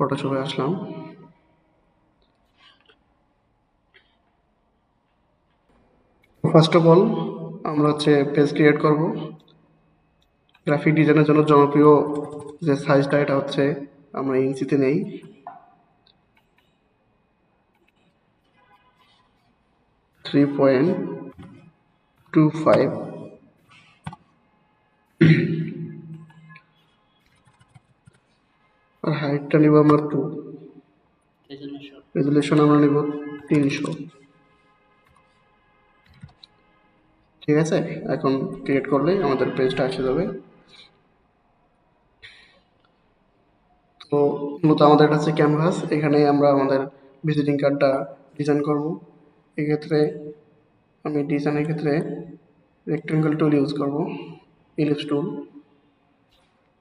ফটোশপে আসলাম। First of all আমরা হচ্ছে পেজ ক্রিয়েট করব। গ্রাফিক ডিজাইনের জন্য জনপ্রিয় যে সাইজটা এটা হচ্ছে আমরা ইঞ্চিতে নেই। থ্রি পয়েন্ট টু ফাইভ আর হাইটটা নিব আমরা টু রেজুলেশন আমরা নিব তিনশো। ঠিক আছে? এখন ক্রিয়েট করলেই আমাদের পেজটা আসে যাবে। তো মূলত আমাদের কাছে ক্যানভাস এখানে আমরা আমাদের ভিজিটিং কার্ডটা ডিজাইন করব। এক্ষেত্রে আমি ডিজাইনের ক্ষেত্রে রেক্টেঙ্গেল টুল ইউজ করব ইলিপস টুল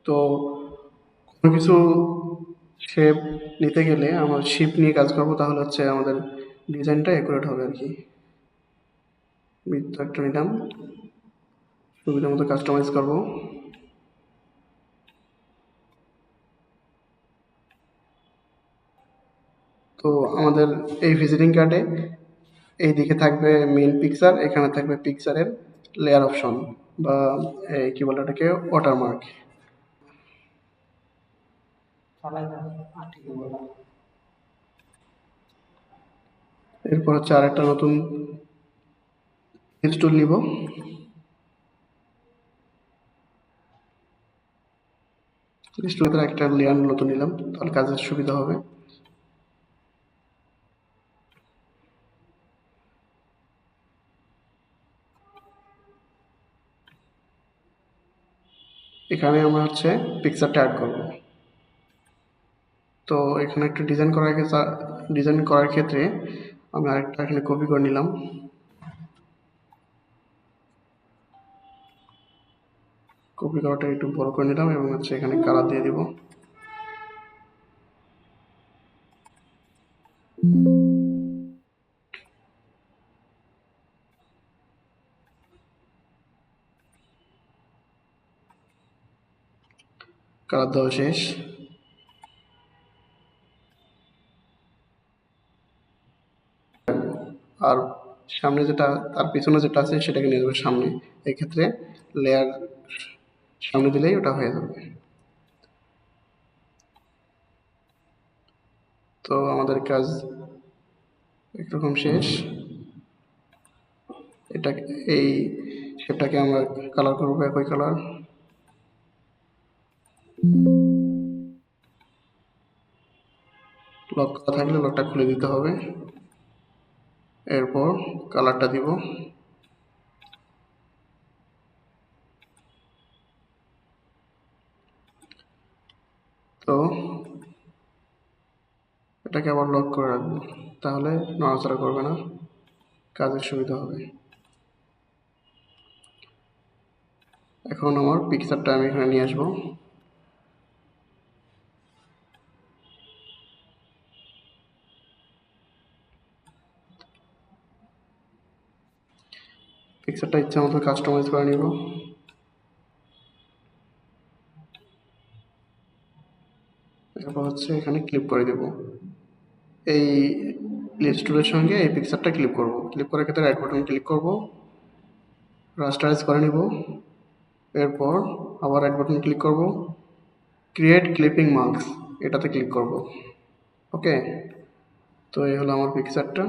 তো কোনো কিছু শেপ নিতে গেলে আমার শিপ নিয়ে কাজ করব, তাহলে হচ্ছে আমাদের ডিজাইনটা অ্যাকুরেট হবে আর কি। বৃত্ত একটা নিলাম। সুবিধা মতো কাস্টমাইজ করব। তো আমাদের এই ভিজিটিং কার্ডে এই দিকে থাকবে মেইন পিকচার এখানে থাকবে পিকচারের লেয়ার অপশন বা কি বলে ওটাকে ওয়াটারমার্ক এরপর হচ্ছে আরেকটা নতুন টুল নিব। স্টুলের একটা লেয়ার নতুন নিলাম, তাহলে কাজের সুবিধা হবে। এখানে আমরা হচ্ছে পিকচারটা অ্যাড করব। তো এখানে একটা ডিজাইন করার ক্ষেত্রে ডিজাইন করার ক্ষেত্রে আমি আরেকটা এখানে কপি করে নিলাম। কপি করাটা একটু বড় করে নিলাম এবং হচ্ছে এখানে কালার দিয়ে দিব। কালার দেওয়া শেষ। আর সামনে যেটা, তার পিছনে যেটা আছে সেটাকে নিয়ে যাবে সামনে। এক্ষেত্রে লেয়ার সামনে দিলেই ওটা হয়ে যাবে। তো আমাদের কাজ একরকম শেষ। এটা, এই সেটাকে আমরা কালার করব একই কালার লক করা থাকলে লকটা খুলে দিতে হবে। এরপর কালারটা দিব। তো এটাকে আবার লক করে রাখব। তাহলে নড়াচড়া করবে না। কাজের সুবিধা হবে। এখন আমার পিকচারটা আমি এখানে নিয়ে আসব। পিকচারটা ইচ্ছা মতো কাস্টমাইজ করে নিব। এরপর হচ্ছে এখানে ক্লিপ করে দেব। এই লিস্টুলের সঙ্গে এই পিকচারটা ক্লিপ করব। ক্লিপ করার ক্ষেত্রে রাইট বাটন ক্লিক করব। রাস্টারাইজ করে নিব। এরপর আবার রাইট বাটন ক্লিক করব। ক্রিয়েট ক্লিপিং মার্কস এটাতে ক্লিক করব। ওকে তো এই হলো আমার পিকচারটা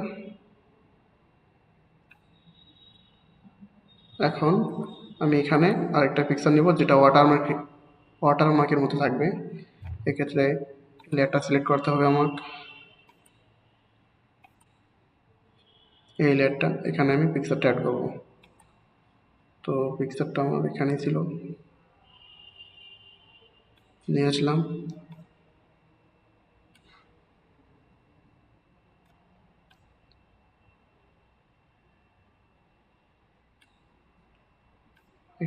এখন আমি এখানে আরেকটা পিকচার নিব, যেটা ওয়াটারমার্ক ওয়াটারমার্কের মতো থাকবে। এক্ষেত্রে লেয়ারটা সিলেক্ট করতে হবে আমার এই লেয়ারটা এখানে আমি পিকচারটা অ্যাড করব। তো পিকচারটা আমার এখানেই ছিল। নিয়ে আসলাম।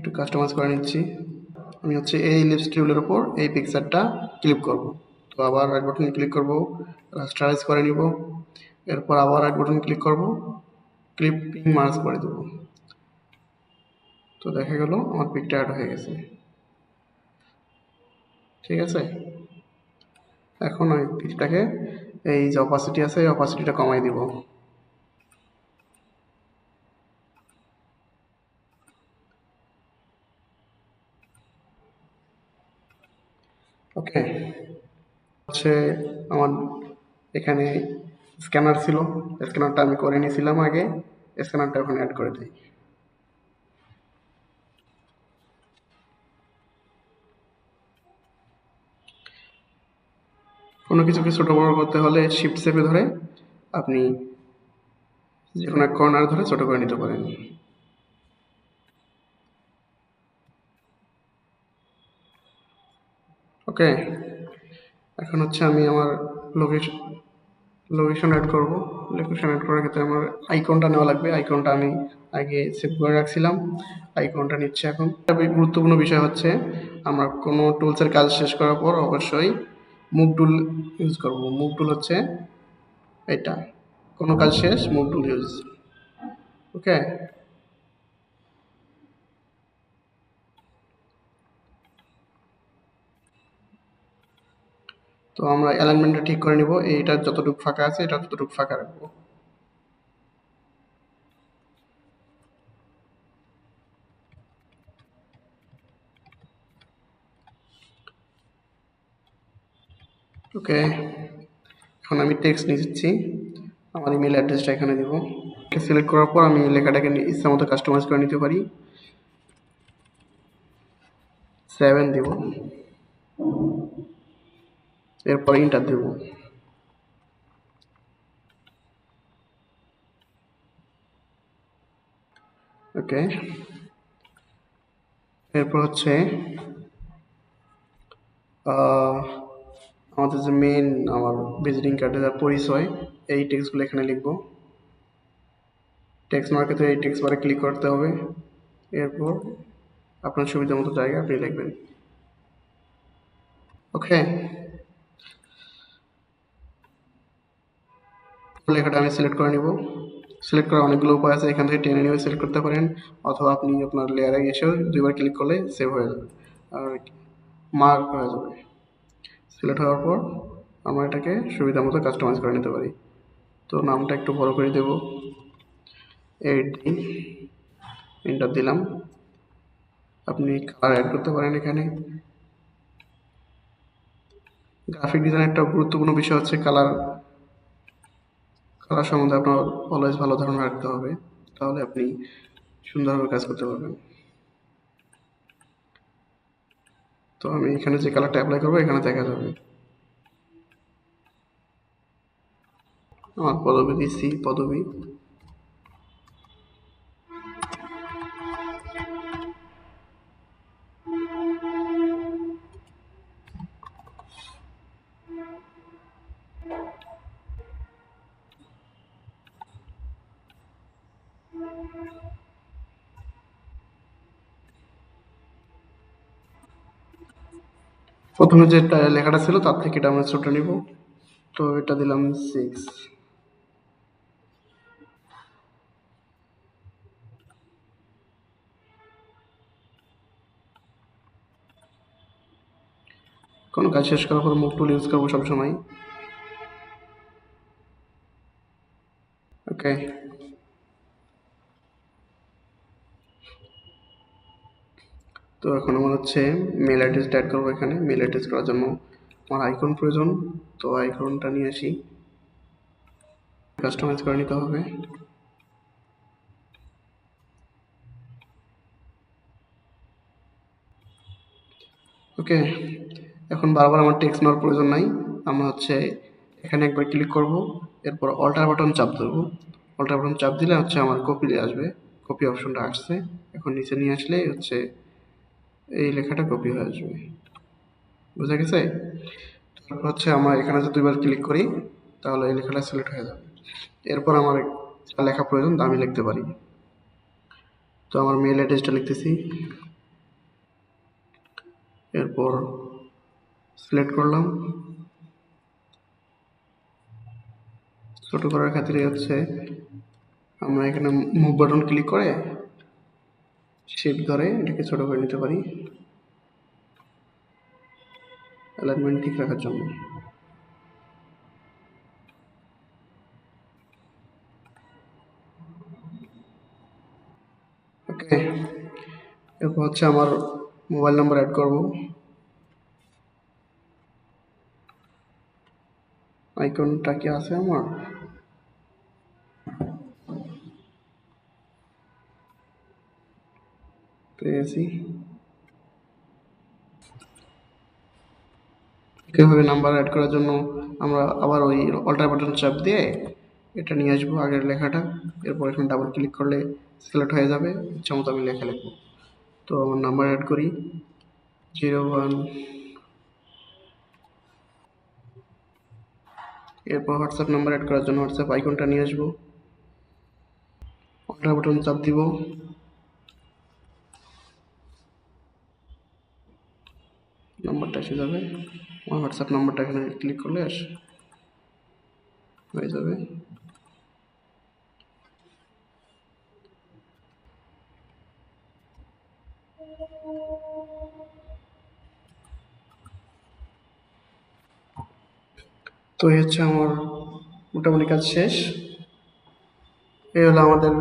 একটু কাস্টমাইজ করে নিচ্ছি। আমি হচ্ছে এই লিপস টিউলের ওপর এই পিকচারটা ক্লিক করব। তো আবার রাইট বাটন ক্লিক করব রাস্টারাইজ করে নিব। এরপর আবার রাইট বাটন ক্লিক করব ক্লিপিং মার্স করে দেব। তো দেখা গেল আমার পিকটা অ্যাড হয়ে গেছে। ঠিক আছে? এখন আমি পিকটাকে এই যে অপাসিটি আছে, এই অপাসিটিটা কমাই দিব। ওকে। হচ্ছে আমার এখানে স্ক্যানার ছিল। স্ক্যানারটা আমি করে নিয়েছিলাম আগে। স্ক্যানারটা ওখানে অ্যাড করে দিই। কোনো কিছুকে ছোটো বড় করতে হলে শিফট চেপে ধরে আপনি যে কোনো এক কর্নার ধরে ছোটো করে নিতে পারেন। ওকে এখন হচ্ছে আমি আমার লোকেশন লোকেশন অ্যাড করব। লোকেশন অ্যাড করার ক্ষেত্রে আমার আইকনটা নেওয়া লাগবে। আইকনটা আমি আগে সেভ করে রাখছিলাম। আইকনটা নিচ্ছে এখন। তবে গুরুত্বপূর্ণ বিষয় হচ্ছে, আমরা কোনো টুলসের কাজ শেষ করার পর অবশ্যই মুভ টুল ইউজ করব। মুভ টুল হচ্ছে এটা। কোনো কাজ শেষ মুভ টুল ইউজ ওকে তো আমরা অ্যালাইনমেন্টটা ঠিক করে নিব। এইটা যতটুকু ফাঁকা আছে, এটা ততটুকু ফাঁকা রাখব। ওকে এখন আমি টেক্সট নিচ্ছি আমার ইমেল অ্যাড্রেসটা এখানে দিব। সিলেক্ট করার পর আমি লেখাটাকে ইচ্ছা মতো কাস্টমাইজ করে নিতে পারি। সেভেন দিব। এরপর ইন্টার দেব। ওকে। এরপর হচ্ছে আমাদের যে মেন আমার ভিজিটিং কার্ডের পরিচয়, এই টেক্সটগুলো এখানে লিখব। টেক্সট মার্কেতে এই টেক্সট বারে ক্লিক করতে হবে। এরপর আপনার সুবিধা মতো জায়গা আপনি লিখবেন। ওকে। লেখাটা আমি সিলেক্ট করে নিব। সিলেক্ট করার অনেকগুলো উপায় আছে, এখান থেকে টেনে নিয়ে সিলেক্ট করতে পারেন। অথবা আপনি আপনার লেয়ারে এসেও দুইবার ক্লিক করলে সেভ হয়ে যাবে, আর মার্ক হয়ে যাবে। সিলেক্ট হওয়ার পর আমরা এটাকে সুবিধা মতো কাস্টমাইজ করে নিতে পারি। তো নামটা একটু বড় করে দেব। এইট দিন এন্টার দিলাম। আপনি কালার অ্যাড করতে পারেন এখানে। গ্রাফিক ডিজাইন একটা গুরুত্বপূর্ণ বিষয় হচ্ছে কালার কালার সম্বন্ধে আপনার অলওয়েজ ভালো ধারণা রাখতে হবে, তাহলে আপনি সুন্দরভাবে কাজ করতে পারবেন। তো আমি এখানে যে কালারটা অ্যাপ্লাই করব, এখানে দেখা যাবে। আমার পদবী দিচ্ছি পদবি। প্রথমে যে লেখাটা ছিল, তার থেকে এটা আমরা ছোট নিব। তো এটা দিলাম সিক্স কোনো কাজ শেষ করার পর মুখ টুল ইউজ করব সবসময়। ওকে তো এখন আমার হচ্ছে মেল অ্যাড্রেসটা অ্যাড করব এখানে। মেল অ্যাড্রেস করার জন্য আমার আইকন প্রয়োজন। তো আইকনটা নিয়ে আসি। কাস্টমাইজ করে নিতে হবে। ওকে এখন বারবার আমার টেক্সট নেওয়ার প্রয়োজন নাই। আমরা হচ্ছে এখানে একবার ক্লিক করব। এরপর অল্টার বাটন চাপ ধরবো। অল্টার বাটন চাপ দিলে হচ্ছে আমার কপি আসবে। কপি অপশনটা আসছে। এখন নিচে নিয়ে আসলে হচ্ছে এই লেখাটা কপি হয়ে আসবে। বুঝা গেছে? তারপর হচ্ছে আমরা এখানে যদি দুইবার ক্লিক করি, তাহলে এই লেখাটা সিলেক্ট হয়ে যাবে। এরপর আমার লেখা প্রয়োজন আমি লিখতে পারি। তো আমার মেল অ্যাড্রেসটা লিখতেছি। এরপর সিলেক্ট করলাম। ছোট করার খাতিরে হচ্ছে আমরা এখানে মুভ বাটন ক্লিক করে শেপ ধরে এটাকে ছোট করে নিতে পারি। অ্যালাইনমেন্ট ঠিক রাখার জন্য ওকে এরপর হচ্ছে আমার মোবাইল নাম্বার অ্যাড করব আইকনটা কি আছে আমার পেয়েছি কীভাবে নাম্বার অ্যাড করার জন্য আমরা আবার ওই অল্টার বাটন চাপ দিয়ে এটা নিয়ে আসব আগের লেখাটা। এরপর এখানে ডাবল ক্লিক করলে সিলেক্ট হয়ে যাবে। ইচ্ছা মতো আমি লেখা লিখব। তো আমার নাম্বার অ্যাড করি। জিরো ওয়ান এরপর হোয়াটসঅ্যাপ নাম্বার অ্যাড করার জন্য হোয়াটসঅ্যাপ আইকনটা নিয়ে আসব। অল্টার বাটন চাপ দিব। নাম্বারটা এসে যাবে। আমার হোয়াটসঅ্যাপ নাম্বারটা এখানে ক্লিক করলে আসে হয়ে যাবে। তো এই হচ্ছে আমার মোটামুটি কাজ শেষ। এই হলো আমাদের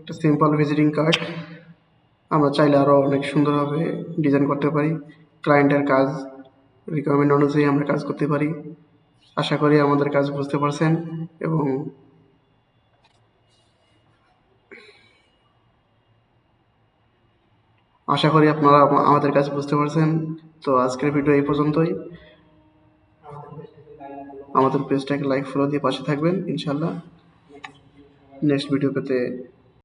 একটা সিম্পল ভিজিটিং কার্ড আমরা চাইলে আরও অনেক সুন্দরভাবে ডিজাইন করতে পারি। ক্লায়েন্টের কাজ রিকোয়ারমেন্ট অনুযায়ী আমরা কাজ করতে পারি। আশা করি আমাদের কাজ বুঝতে পারছেন এবং আশা করি আপনারা আমাদের কাজ বুঝতে পারছেন। তো আজকের ভিডিও এই পর্যন্তই। আমাদের পেজটাকে লাইক ফলো দিয়ে পাশে থাকবেন ইনশাল্লাহ নেক্সট ভিডিও পেতে